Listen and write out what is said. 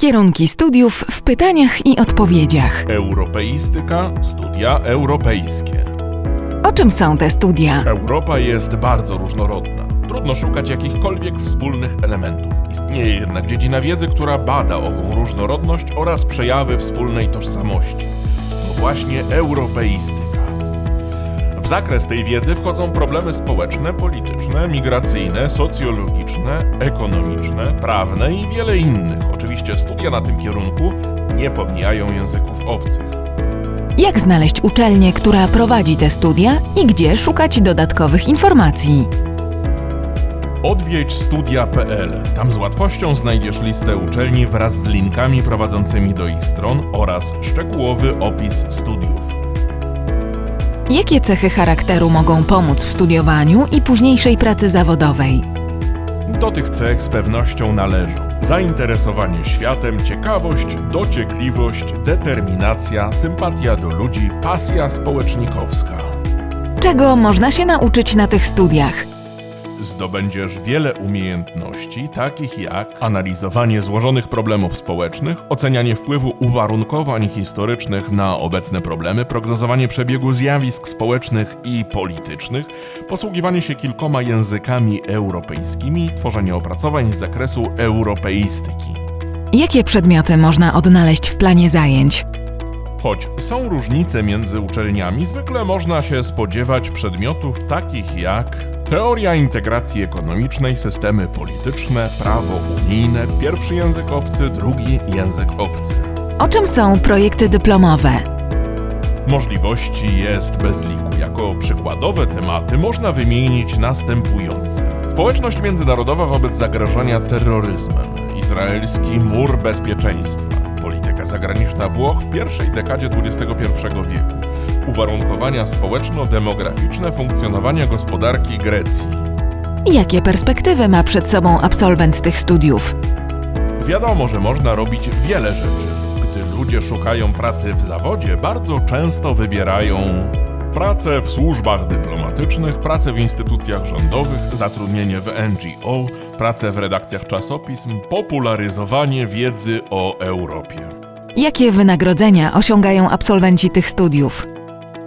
Kierunki studiów w pytaniach i odpowiedziach. Europeistyka, studia europejskie. O czym są te studia? Europa jest bardzo różnorodna. Trudno szukać jakichkolwiek wspólnych elementów. Istnieje jednak dziedzina wiedzy, która bada ową różnorodność oraz przejawy wspólnej tożsamości. No właśnie europeistyka. W zakres tej wiedzy wchodzą problemy społeczne, polityczne, migracyjne, socjologiczne, ekonomiczne, prawne i wiele innych. Oczywiście studia na tym kierunku nie pomijają języków obcych. Jak znaleźć uczelnię, która prowadzi te studia i gdzie szukać dodatkowych informacji? Odwiedź studia.pl. Tam z łatwością znajdziesz listę uczelni wraz z linkami prowadzącymi do ich stron oraz szczegółowy opis studiów. Jakie cechy charakteru mogą pomóc w studiowaniu i późniejszej pracy zawodowej? Do tych cech z pewnością należą zainteresowanie światem, ciekawość, dociekliwość, determinacja, sympatia do ludzi, pasja społecznikowska. Czego można się nauczyć na tych studiach? Zdobędziesz wiele umiejętności, takich jak analizowanie złożonych problemów społecznych, ocenianie wpływu uwarunkowań historycznych na obecne problemy, prognozowanie przebiegu zjawisk społecznych i politycznych, posługiwanie się kilkoma językami europejskimi, tworzenie opracowań z zakresu europeistyki. Jakie przedmioty można odnaleźć w planie zajęć? Choć są różnice między uczelniami, zwykle można się spodziewać przedmiotów takich jak teoria integracji ekonomicznej, systemy polityczne, prawo unijne, pierwszy język obcy, drugi język obcy. O czym są projekty dyplomowe? Możliwości jest bez liku. Jako przykładowe tematy można wymienić następujące: społeczność międzynarodowa wobec zagrożenia terroryzmem, izraelski mur bezpieczeństwa, polityka zagraniczna Włoch w pierwszej dekadzie XXI wieku, uwarunkowania społeczno-demograficzne funkcjonowania gospodarki Grecji. Jakie perspektywy ma przed sobą absolwent tych studiów? Wiadomo, że można robić wiele rzeczy. Gdy ludzie szukają pracy w zawodzie, bardzo często wybierają pracę w służbach dyplomatycznych, pracę w instytucjach rządowych, zatrudnienie w NGO, pracę w redakcjach czasopism, popularyzowanie wiedzy o Europie. Jakie wynagrodzenia osiągają absolwenci tych studiów?